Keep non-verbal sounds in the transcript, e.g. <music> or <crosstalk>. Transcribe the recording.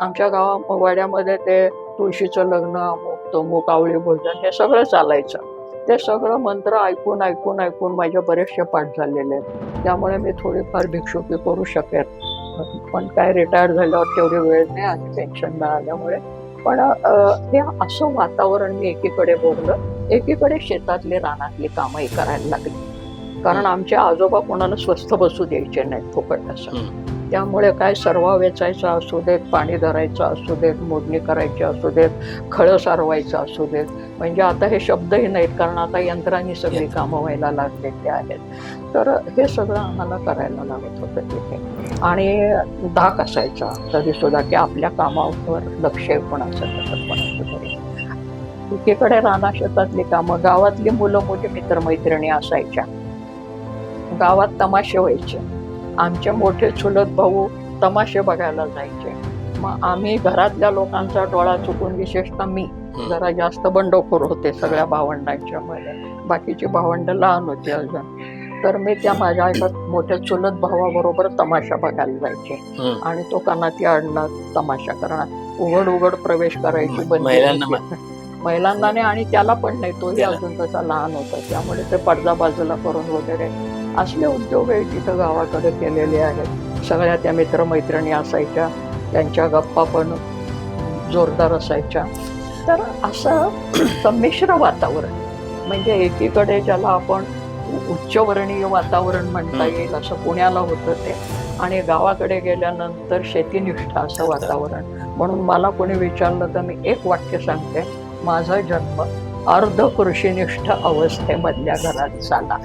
आमच्या गावा वाड्यामध्ये ते तुळशीचं लग्न अमुक तमुक आवळी भोजन हे सगळं चालायचं. ते सगळं मंत्र ऐकून ऐकून ऐकून माझे बरेचसे पाठ झालेले आहेत. त्यामुळे मी थोडीफार भिक्षुकी करू शकेन. पण काय रिटायर झाल्यावर तेवढी वेळ नाही आणि पेन्शन मिळाल्यामुळे. पण हे असं वातावरण मी एकीकडे बोललं एकीकडे शेतातली रानातली कामही करायला लागली. कारण आमचे आजोबा कोणाला स्वस्थ बसू द्यायचे नाहीत फुकट असं. त्यामुळे काय सर्वा वेचायचा असू देत पाणी धरायचं असू देत मोडणी करायची असू देत खळं सारवायचं असू देत. म्हणजे आता हे शब्दही नाहीत कारण आता यंत्रांनी सगळी कामं व्हायला लागलेली आहेत. तर हे सगळं आम्हाला करायला लागत होतं तिथे. आणि धाक असायचा तरी सुद्धा की आपल्या कामावर लक्ष कोणाचं कसं कोणाचं तरी. एकीकडे राना शेतातली कामं गावातली मुलं मुली मित्रमैत्रिणी असायच्या. गावात तमाशे व्हायचे. आमचे मोठे चुलत भाऊ तमाशे बघायला जायचे. मग आम्ही घरातल्या लोकांचा डोळा चुकून विशेषतः मी जरा जास्त बंडखोर होते सगळ्या भावंडांच्या मध्ये. बाकीची भावंड लहान होती अजून. तर मी त्या माझ्या एका मोठ्या चुलत भावाबरोबर तमाशा बघायला जायचे. आणि तो कानाती अडला तमाशा करणार. उघड उघड प्रवेश करायची बंदी महिलांना <laughs> आणि त्याला पण नाही. तोही. अजून तसा लहान होता. त्यामुळे ते पडदा बाजूला करून वगैरे असले उद्योग तिथं गावाकडे केलेले आहेत. सगळ्या त्या मित्रमैत्रिणी असायच्या त्यांच्या गप्पा पण जोरदार असायच्या. तर असं <clears throat> संमिश्र वातावरण म्हणजे एकीकडे ज्याला आपण उच्चवर्णीय वातावरण म्हणता. येईल असं पुण्याला होतं ते आणि गावाकडे गेल्यानंतर शेतीनिष्ठ असं वातावरण. म्हणून मला कोणी विचारलं तर मी एक वाक्य सांगते माझा जन्म अर्ध कृषीनिष्ठ अवस्थेमधल्या घरात झाला.